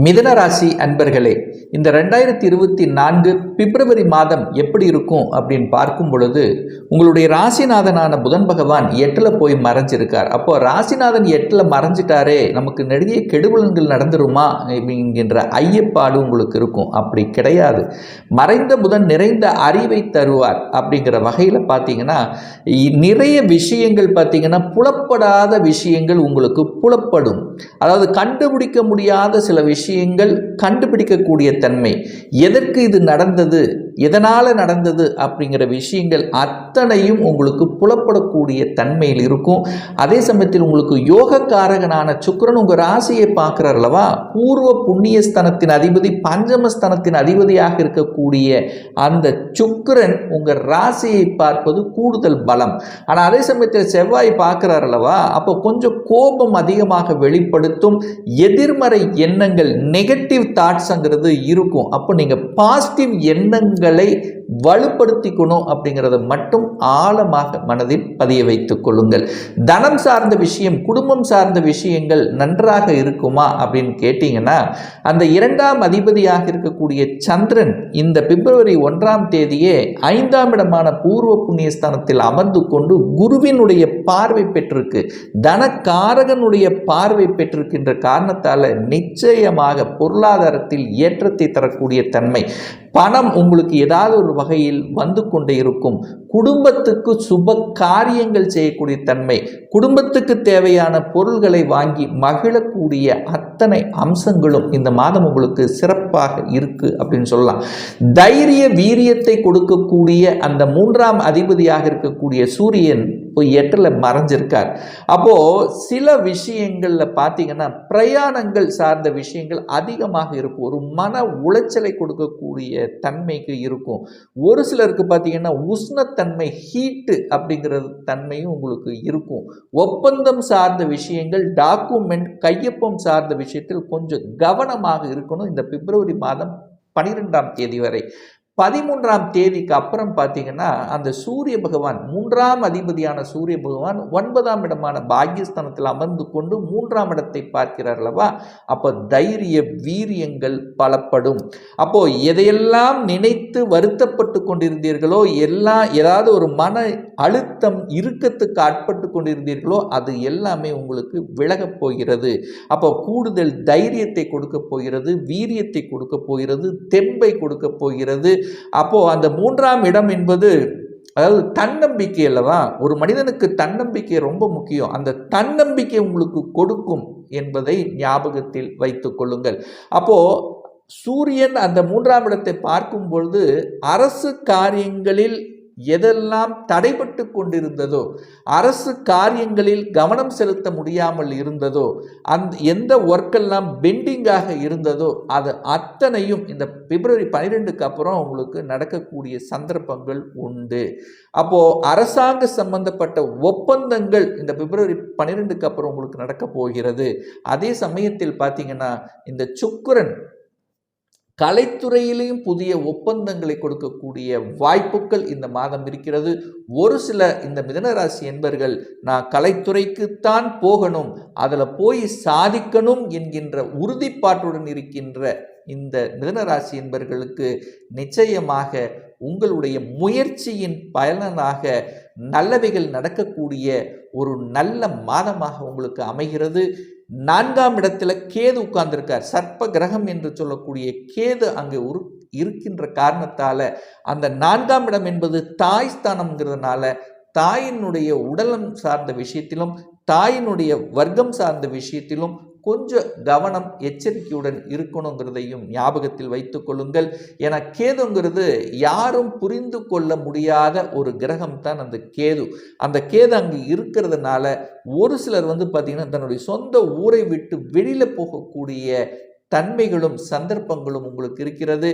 மிதன ராசி அன்பர்களே இந்த ரெண்டாயிரத்தி இருபத்தி நான்கு பிப்ரவரி மாதம் எப்படி இருக்கும் அப்படின்னு பார்க்கும் பொழுது உங்களுடைய ராசிநாதனான புதன் பகவான் எட்டில் போய் மறைஞ்சிருக்கார். அப்போ ராசிநாதன் எட்டில் மறைஞ்சிட்டாரே நமக்கு நிறைய கெடுபலன்கள் நடந்துருமா என்கின்ற ஐயப்பாடு உங்களுக்கு இருக்கும். அப்படி கிடையாது. மறைந்த புதன் நிறைந்த அறிவை தருவார் அப்படிங்கிற வகையில் பார்த்தீங்கன்னா இ- நிறைய விஷயங்கள் பார்த்தீங்கன்னா புலப்படாத விஷயங்கள் உங்களுக்கு புலப்படும். அதாவது கண்டுபிடிக்க முடியாத சில விஷயங்கள் கண்டுபிடிக்கக்கூடிய தன்மை. எதற்கு இது நடந்தது? எதனால் நடந்தது? அப்படிங்கிற விஷயங்கள் அத்தனையும் உங்களுக்கு புலப்படக்கூடிய தன்மையில் இருக்கும். அதே சமயத்தில் உங்களுக்கு யோகக்காரகனான சுக்கிரன் உங்கள் ராசியை பார்க்குறார் அல்லவா? பூர்வ புண்ணியஸ்தனத்தின் அதிபதி பஞ்சமஸ்தனத்தின் அதிபதியாக இருக்கக்கூடிய அந்த சுக்கரன் உங்கள் ராசியை பார்ப்பது கூடுதல் பலம். ஆனால் அதே சமயத்தில் செவ்வாய் பார்க்குறார் அல்லவா? அப்போ கொஞ்சம் கோபம் அதிகமாக வெளிப்படுத்தும். எதிர்மறை எண்ணங்கள் நெகட்டிவ் தாட்ஸுங்கிறது இருக்கும். அப்போ நீங்கள் பாசிட்டிவ் எண்ணங்களை வலுப்படுத்திக்கணும் அப்படிங்கிறத மட்டும் ஆழமாக மனதில் பதிய வைத்துக் கொள்ளுங்கள். தனம் சார்ந்த விஷயம் குடும்பம் சார்ந்த விஷயங்கள் நன்றாக இருக்குமா அப்படின்னு கேட்டிங்கன்னா அந்த இரண்டாம் அதிபதியாக இருக்கக்கூடிய சந்திரன் இந்த பிப்ரவரி ஒன்றாம் தேதியே ஐந்தாம் இடமான பூர்வ புண்ணியஸ்தானத்தில் அமர்ந்து கொண்டு குருவினுடைய பார்வை பெற்றிருக்கு. தனக்காரகனுடைய பார்வை பெற்றிருக்கின்ற காரணத்தால் நிச்சயமாக பொருளாதாரத்தில் ஏற்றத்தை தரக்கூடிய தன்மை. பணம் உங்களுக்கு ஏதாவது ஒரு வகையில் வந்து கொண்டே இருக்கும். குடும்பத்துக்கு சுப காரியங்கள் செய்யக்கூடிய தன்மை குடும்பத்துக்கு தேவையான பொருள்களை வாங்கி மகிழக்கூடிய அத்தனை அம்சங்களும் இந்த மாதம் உங்களுக்கு சிறப்பாக இருக்கு அப்படின்னு சொல்லலாம். தைரிய வீரியத்தை கொடுக்கக்கூடிய அந்த மூன்றாம் அதிபதியாக இருக்கக்கூடிய சூரியன் இப்போ எட்டில் மறைஞ்சிருக்கார். அப்போது சில விஷயங்களில் பார்த்தீங்கன்னா பிரயாணங்கள் சார்ந்த விஷயங்கள் அதிகமாக இருக்கும். ஒரு மன உளைச்சலை கொடுக்கக்கூடிய தன்மைக்கு இருக்கும். ஒரு சிலருக்கு பார்த்தீங்கன்னா உஷ்ணத்தன்மை ஹீட்டு அப்படிங்கிறது தன்மையும் உங்களுக்கு இருக்கும். ஒப்பந்தம் சார்ந்த விஷயங்கள் டாக்குமெண்ட் கையொப்பம் சார்ந்த விஷயத்தில் கொஞ்சம் கவனமாக இருக்கணும். இந்த பிப்ரவரி மாதம் பனிரெண்டாம் தேதி வரை. பதிமூன்றாம் தேதிக்கு அப்புறம் பார்த்தீங்கன்னா அந்த சூரிய பகவான் மூன்றாம் அதிபதியான சூரிய பகவான் ஒன்பதாம் இடமான பாக்யஸ்தானத்தில் அமர்ந்து கொண்டு மூன்றாம் இடத்தை பார்க்கிறார் அல்லவா? அப்போ தைரிய வீரியங்கள் பலப்படும். அப்போ எதையெல்லாம் நினைத்து வருத்தப்பட்டு கொண்டிருந்தீர்களோ எல்லாம் ஏதாவது ஒரு மன அழுத்தம் இறுக்கத்துக்கு ஆட்பட்டு கொண்டிருந்தீர்களோ அது எல்லாமே உங்களுக்கு விலகப் போகிறது. அப்போ கூடுதல் தைரியத்தை கொடுக்க போகிறது வீரியத்தை கொடுக்க போகிறது தெம்பை கொடுக்க போகிறது. அப்போது அந்த மூன்றாம் இடம் என்பது அதாவது தன்னம்பிக்கை அல்லவா ஒரு மனிதனுக்கு தன்னம்பிக்கை ரொம்ப முக்கியம். அந்த தன்னம்பிக்கை உங்களுக்கு கொடுக்கும் என்பதை ஞாபகத்தில் வைத்து கொள்ளுங்கள். அப்போ சூரியன் அந்த மூன்றாம் இடத்தை பார்க்கும் பொழுது அரசு காரியங்களில் எதெல்லாம் தடைபட்டு கொண்டிருந்ததோ அரசு காரியங்களில் கவனம் செலுத்த முடியாமல் இருந்ததோ அந்த எந்த ஒர்க்கெல்லாம் பெண்டிங்காக இருந்ததோ அது அத்தனையும் இந்த பிப்ரவரி பன்னிரெண்டுக்கு அப்புறம் உங்களுக்கு நடக்கக்கூடிய சந்தர்ப்பங்கள் உண்டு. அப்போது அரசாங்க சம்பந்தப்பட்ட ஒப்பந்தங்கள் இந்த பிப்ரவரி பன்னிரெண்டுக்கு அப்புறம் உங்களுக்கு நடக்க போகிறது. அதே சமயத்தில் பார்த்தீங்கன்னா இந்த சுக்கரன் கலைத்துறையிலையும் புதிய ஒப்பந்தங்களை கொடுக்கக்கூடிய வாய்ப்புகள் இந்த மாதம் இருக்கிறது. ஒரு சில இந்த மிதனராசி என்பர்கள் நான் கலைத்துறைக்குத்தான் போகணும் அதில் போய் சாதிக்கணும் என்கின்ற உறுதிப்பாட்டுடன் இருக்கின்ற இந்த மிதனராசி என்பர்களுக்கு நிச்சயமாக உங்களுடைய முயற்சியின் பயனாக நல்லவைகள் நடக்கக்கூடிய ஒரு நல்ல மாதமாக உங்களுக்கு அமைகிறது. நான்காம் இடத்துல கேது உட்கார்ந்திருக்கார். சர்ப்ப கிரகம் என்று சொல்லக்கூடிய கேது அங்கே உரு இருக்கின்ற காரணத்தால் அந்த நான்காம் இடம் என்பது தாய் ஸ்தானம்ங்கிறதுனால தாயினுடைய உடலம் சார்ந்த விஷயத்திலும் தாயினுடைய வர்க்கம் சார்ந்த விஷயத்திலும் கொஞ்சம் கவனம் எச்சரிக்கையுடன் இருக்கணுங்கிறதையும் ஞாபகத்தில் வைத்துக் கொள்ளுங்கள். ஏன்னா கேதுங்கிறது யாரும் புரிந்து கொள்ள முடியாத ஒரு கிரகம் தான் அந்த கேது. அந்த கேது அங்கே இருக்கிறதுனால ஒரு சிலர் வந்து பார்த்திங்கன்னா தன்னுடைய சொந்த ஊரை விட்டு வெளியில் போகக்கூடிய தன்மைகளும் சந்தர்ப்பங்களும் உங்களுக்கு இருக்கிறது.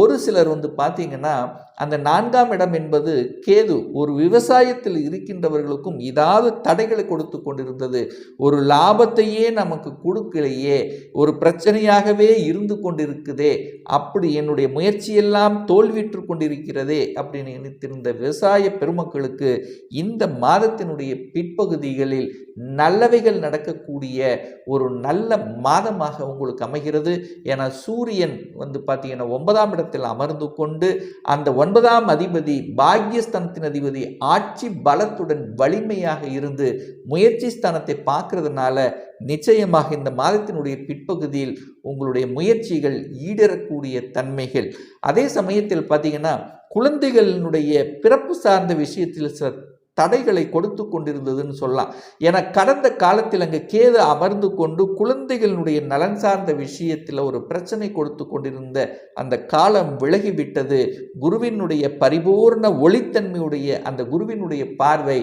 ஒரு சிலர் வந்து பார்த்தீங்கன்னா அந்த நான்காம் இடம் என்பது கேது ஒரு விவசாயத்தில் இருக்கின்றவர்களுக்கும் ஏதாவது தடைகளை கொடுத்து கொண்டிருந்தது. ஒரு லாபத்தையே நமக்கு கொடுக்கலையே ஒரு பிரச்சனையாகவே இருந்து கொண்டிருக்குதே அப்படி என்னுடைய முயற்சியெல்லாம் தோல்வியுற்று கொண்டிருக்கிறதே அப்படின்னு நினைத்திருந்த விவசாய பெருமக்களுக்கு இந்த மாதத்தினுடைய பிற்பகுதிகளில் நல்லவைகள் நடக்கக்கூடிய ஒரு நல்ல மாதமாக உங்களுக்கு அமைகிறது. இருக்கிறது என சூரியன் வந்து பார்த்தீங்கன்னா ஒன்பதாம் இடத்தில் அமர்ந்து கொண்டு அந்த ஒன்பதாம் அதிபதி பாக்யஸ்தானத்தின் அதிபதி ஆட்சி பலத்துடன் வலிமையாக இருந்து முயற்சி ஸ்தானத்தை பார்க்கறதுனால நிச்சயமாக இந்த மாதத்தினுடைய பிற்பகுதியில் உங்களுடைய முயற்சிகள் ஈடேறக்கூடிய தன்மைகள். அதே சமயத்தில் பார்த்தீங்கன்னா குழந்தைகளினுடைய பிறப்பு சார்ந்த விஷயத்தில் சில தடைகளை கொடுத்து கொண்டிருந்ததுன்னு சொல்லலாம். என கடந்த காலத்தில் அங்கே கேது அமர்ந்து கொண்டு குழந்தைகளினுடைய நலன் சார்ந்த விஷயத்தில் ஒரு பிரச்சனை கொடுத்து கொண்டிருந்த அந்த காலம் விலகிவிட்டது. குருவினுடைய பரிபூர்ண ஒளித்தன்மையுடைய அந்த குருவினுடைய பார்வை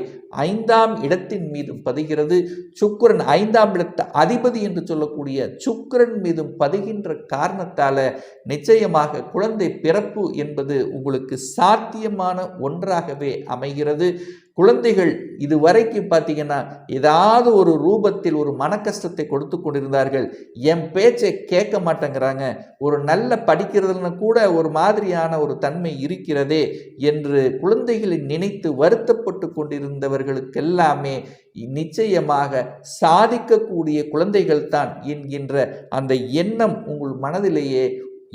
ஐந்தாம் இடத்தின் மீதும் பதிகிறது. சுக்கிரன் ஐந்தாம் இடத்த அதிபதி என்று சொல்லக்கூடிய சுக்கிரன் மீதும் பதிகின்ற காரணத்தால நிச்சயமாக குழந்தை பிறப்பு என்பது உங்களுக்கு சாத்தியமான ஒன்றாகவே அமைகிறது. குழந்தைகள் இதுவரைக்கும் பார்த்தீங்கன்னா ஏதாவது ஒரு ரூபத்தில் ஒரு மன கஷ்டத்தை கொடுத்து கொண்டிருந்தார்கள். என் பேச்சை கேட்க மாட்டேங்கிறாங்க. ஒரு நல்ல படிக்கிறதுல கூட ஒரு மாதிரியான ஒரு தன்மை இருக்கிறதே என்று குழந்தைகளை நினைத்து வருத்தப்பட்டு கொண்டிருந்தவர்களுக்கெல்லாமே நிச்சயமாக சாதிக்கக்கூடிய குழந்தைகள் தான் என்கின்ற அந்த எண்ணம் உங்கள் மனதிலேயே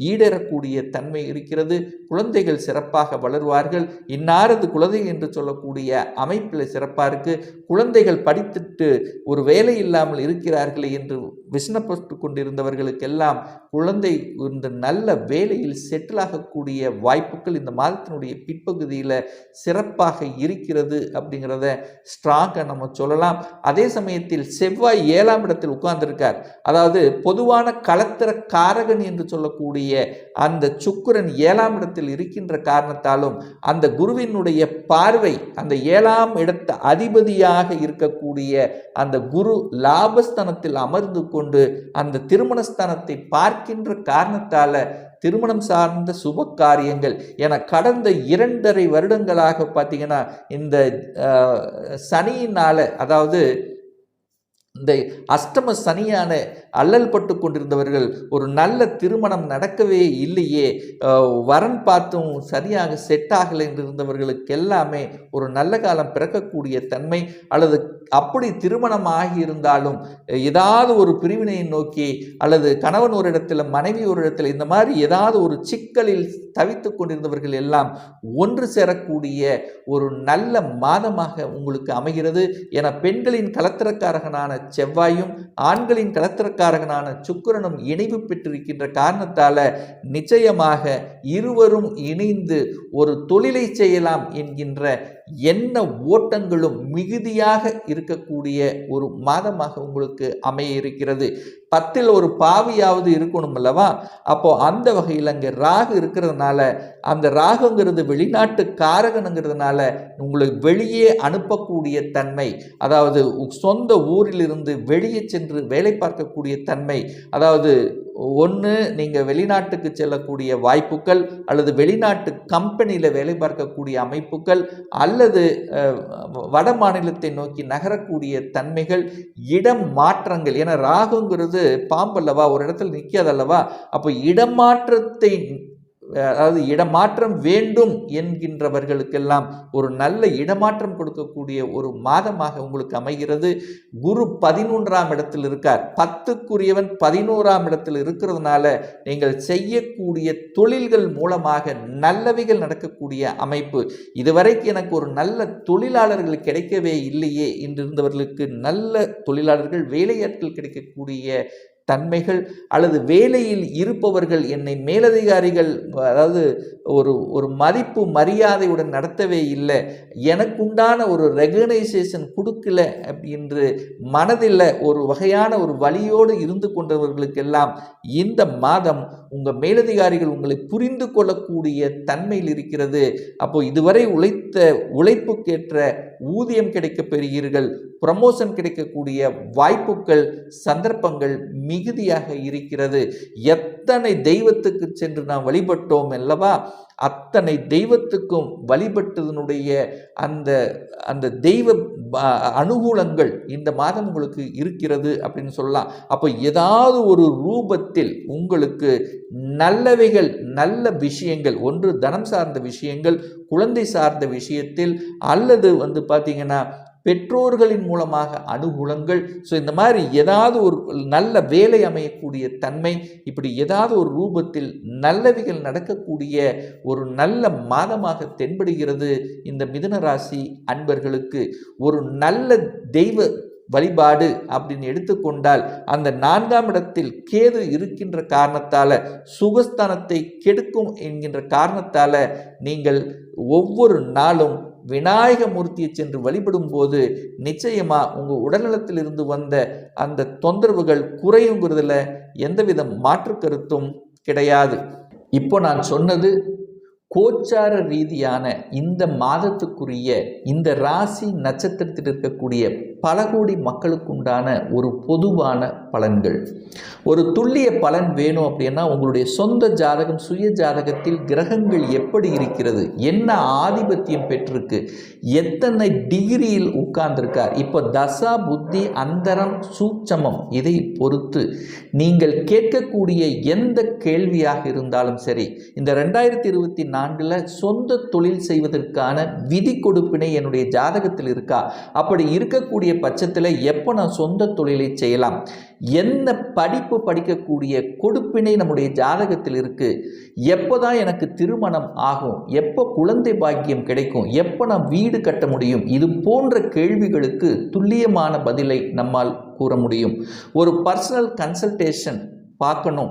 ஈடேறக்கூடிய தன்மை இருக்கிறது. குழந்தைகள் சிறப்பாக வளருவார்கள். இன்னாரது குழந்தை என்று சொல்லக்கூடிய அமைப்பில் சிறப்பாக இருக்கு. குழந்தைகள் படித்துட்டு ஒரு வேலை இல்லாமல் இருக்கிறார்களே என்று விசனப்பட்டு கொண்டிருந்தவர்களுக்கெல்லாம் குழந்தை இந்த நல்ல வேலையில் செட்டில் ஆகக்கூடிய வாய்ப்புகள் இந்த மாதத்தினுடைய பிற்பகுதியில் சிறப்பாக இருக்கிறது அப்படிங்கிறத ஸ்ட்ராங்காக நம்ம சொல்லலாம். அதே சமயத்தில் செவ்வாய் ஏழாம் இடத்தில் உட்கார்ந்திருக்கார். அதாவது பொதுவான களத்திர காரகன் என்று சொல்லக்கூடிய அந்த சுக்கரன் ஏழாம் இடத்தில் இருக்கின்ற காரணத்தாலும் அந்த குருவினுடைய பார்வை அந்த ஏழாம் இடத்த அதிபதியாக இருக்கக்கூடிய அந்த குரு லாபஸ்தனத்தில் அமர்ந்து கொண்டு அந்த திருமணஸ்தானத்தை பார்க்கின்ற காரணத்தால திருமணம் சார்ந்த சுப காரியங்கள் என கடந்த இரண்டரை வருடங்களாக பார்த்தீங்கன்னா இந்த சனியினால் அதாவது இந்த அஷ்டம சனியான அல்லல் பட்டு கொண்டிருந்தவர்கள் ஒரு நல்ல திருமணம் நடக்கவே இல்லையே. வரன் பார்த்தும் சரியாக செட் ஆகலை என்று இருந்தவர்களுக்கு எல்லாமே ஒரு நல்ல காலம் பிறக்கக்கூடிய தன்மை அல்லது அப்படி திருமணம் ஆகியிருந்தாலும் ஏதாவது ஒரு பிரிவினையை நோக்கி அல்லது கணவன் ஒரு இடத்துல மனைவி ஒரு இடத்துல இந்த மாதிரி ஏதாவது ஒரு சிக்கலில் தவித்து கொண்டிருந்தவர்கள் எல்லாம் ஒன்று சேரக்கூடிய ஒரு நல்ல மாதமாக உங்களுக்கு அமைகிறது. என பெண்களின் கலத்திரக்காரகனான செவ்வாயும் ஆண்களின் கலத்திரக்காரகனான சுக்கரனும் இணைவு பெற்றிருக்கின்ற காரணத்தால நிச்சயமாக இருவரும் இணைந்து ஒரு தொழிலை செய்யலாம் என்கின்ற எண்ண ஓட்டங்களும் மிகுதியாக இருக்கக்கூடிய ஒரு மாதமாக உங்களுக்கு அமைய இருக்கிறது. பத்தில் ஒரு பாவியாவது இருக்கணும் அல்லவா? அப்போ அந்த வகையில் அங்கே ராகு இருக்கிறதுனால அந்த ராகுங்கிறது வெளிநாட்டு காரகனுங்கிறதுனால உங்களை வெளியே அனுப்பக்கூடிய தன்மை அதாவது சொந்த ஊரிலிருந்து வெளியே சென்று வேலை பார்க்கக்கூடிய தன்மை அதாவது ஒன்று நீங்கள் வெளிநாட்டுக்கு செல்லக்கூடிய வாய்ப்புகள் அல்லது வெளிநாட்டு கம்பெனியில் வேலை பார்க்கக்கூடிய அமைப்புகள் அல்லது வட மாநிலத்தை நோக்கி நகரக்கூடிய தன்மைகள் இடம் மாற்றங்கள். ஏன்னா ராகுங்கிறது பாம்பல்லவா ஒரு இடத்துல நிற்காதல்லவா அப்போ இடமாற்றத்தை அதாவது இடமாற்றம் வேண்டும் என்கின்றவர்களுக்கெல்லாம் ஒரு நல்ல இடமாற்றம் கொடுக்கக்கூடிய ஒரு மாதமாக உங்களுக்கு அமைகிறது. குரு பதினொன்றாம் இடத்தில் இருக்கார். பத்துக்குரியவன் பதினோராம் இடத்தில் இருக்கிறதுனால நீங்கள் செய்யக்கூடிய தொழில்கள் மூலமாக நல்லவைகள் நடக்கக்கூடிய அமைப்பு. இதுவரைக்கும் எனக்கு ஒரு நல்ல தொழிலாளர்கள் கிடைக்கவே இல்லையே. என்றிருந்தவர்களுக்கு நல்ல தொழிலாளர்கள் வேலையாட்கள் கிடைக்கக்கூடிய தன்மைகள் அல்லது வேலையில் இருப்பவர்கள் என்னை மேலதிகாரிகள் அதாவது ஒரு ஒரு மதிப்பு மரியாதையுடன் நடத்தவே இல்லை எனக்குண்டான ஒரு ரெகனைசேஷன் கொடுக்கல என்று மனதில் ஒரு வகையான ஒரு வழியோடு இருந்து கொண்டவர்களுக்கெல்லாம் இந்த மாதம் உங்கள் மேலதிகாரிகள் உங்களை புரிந்து கொள்ளக்கூடிய தன்மையில் இருக்கிறது. அப்போ இதுவரை உழைத்த உழைப்புக்கேற்ற ஊதியம் கிடைக்க பெறுகிறீர்கள் ப்ரமோஷன் கிடைக்கக்கூடிய வாய்ப்புகள் சந்தர்ப்பங்கள் மிகுதியாக இருக்கிறது. எத்தனை தெய்வத்துக்கு சென்று நாம் வழிபட்டோம் அல்லவா? அத்தனை தெய்வத்துக்கும் வழிபட்டதனுடைய அந்த அந்த தெய்வ அனுகூலங்கள் இந்த மாதம் உங்களுக்கு இருக்கிறது அப்படின்னு சொல்லலாம். அப்போ ஏதாவது ஒரு ரூபத்தில் உங்களுக்கு நல்லவைகள் நல்ல விஷயங்கள் ஒன்று தனம் சார்ந்த விஷயங்கள் குழந்தை சார்ந்த விஷயத்தில் அல்லது வந்து பார்த்திங்கன்னா பெற்றோர்களின் மூலமாக அனுகூலங்கள். ஸோ இந்த மாதிரி ஏதாவது ஒரு நல்ல வேலை அமையக்கூடிய தன்மை இப்படி ஏதாவது ஒரு ரூபத்தில் நல்லவைகள் நடக்கக்கூடிய ஒரு நல்ல மாதமாக தென்படுகிறது இந்த மிதுன ராசி அன்பர்களுக்கு. ஒரு நல்ல தெய்வ வழிபாடு அப்படின்னு எடுத்துக்கொண்டால் அந்த நான்காம் இடத்தில் கேது இருக்கின்ற காரணத்தால் சுகஸ்தானத்தை கெடுக்கும் என்கின்ற காரணத்தால் நீங்கள் ஒவ்வொரு நாளும் விநாயக மூர்த்தியை சென்று வழிபடும் போது நிச்சயமா உங்க உடல்நலத்திலிருந்து வந்த அந்த தொந்தரவுகள் குறையுங்கிறதுல எந்தவித மாற்று கருத்தும் கிடையாது. இப்போ நான் சொன்னது கோச்சார ரீதியான இந்த மாதத்துக்குரிய இந்த ராசி நட்சத்திரத்தில் இருக்கக்கூடிய பல கோடி மக்களுக்குண்டான ஒரு பொதுவான பலன்கள். ஒரு துல்லிய பலன் வேணும் அப்படின்னா உங்களுடைய சொந்த ஜாதகம் சுய ஜாதகத்தில் கிரகங்கள் எப்படி இருக்கிறது என்ன ஆதிபத்தியம் பெற்றிருக்கு எத்தனை டிகிரியில் உட்கார்ந்திருக்கார் இப்போ தசா புத்தி அந்தரம் சூட்சமம் இதை பொறுத்து நீங்கள் கேட்கக்கூடிய எந்த கேள்வியாக இருந்தாலும் சரி இந்த ரெண்டாயிரத்தி இருபத்தி நான்கில் சொந்த தொழில் செய்வதற்கான விதி கொடுப்பினை என்னுடைய ஜாதகத்தில் இருக்கா? அப்படி இருக்கக்கூடிய பட்சத்தில் எப்போ நான் சொந்த தொழிலை செய்யலாம்? என்ன படிப்பு படிக்கக்கூடிய கொடுப்பினை நம்முடைய ஜாதகத்தில் இருக்குது எப்போ தான் எனக்கு திருமணம் ஆகும்? எப்போ குழந்தை பாக்கியம் கிடைக்கும்? எப்போ நான் வீடு கட்ட முடியும்? இது போன்ற கேள்விகளுக்கு துல்லியமான பதிலை நம்மால் கூற முடியும். ஒரு பர்சனல் கன்சல்டேஷன் பார்க்கணும்.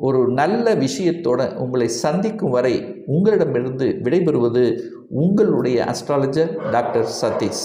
ஒரு நல்ல விஷயத்தோட உங்களை சந்திக்கும் வரை உங்களிடமிருந்து விடைபெறுவது உங்களுடைய அஸ்ட்ராலஜர் டாக்டர் சதீஷ்.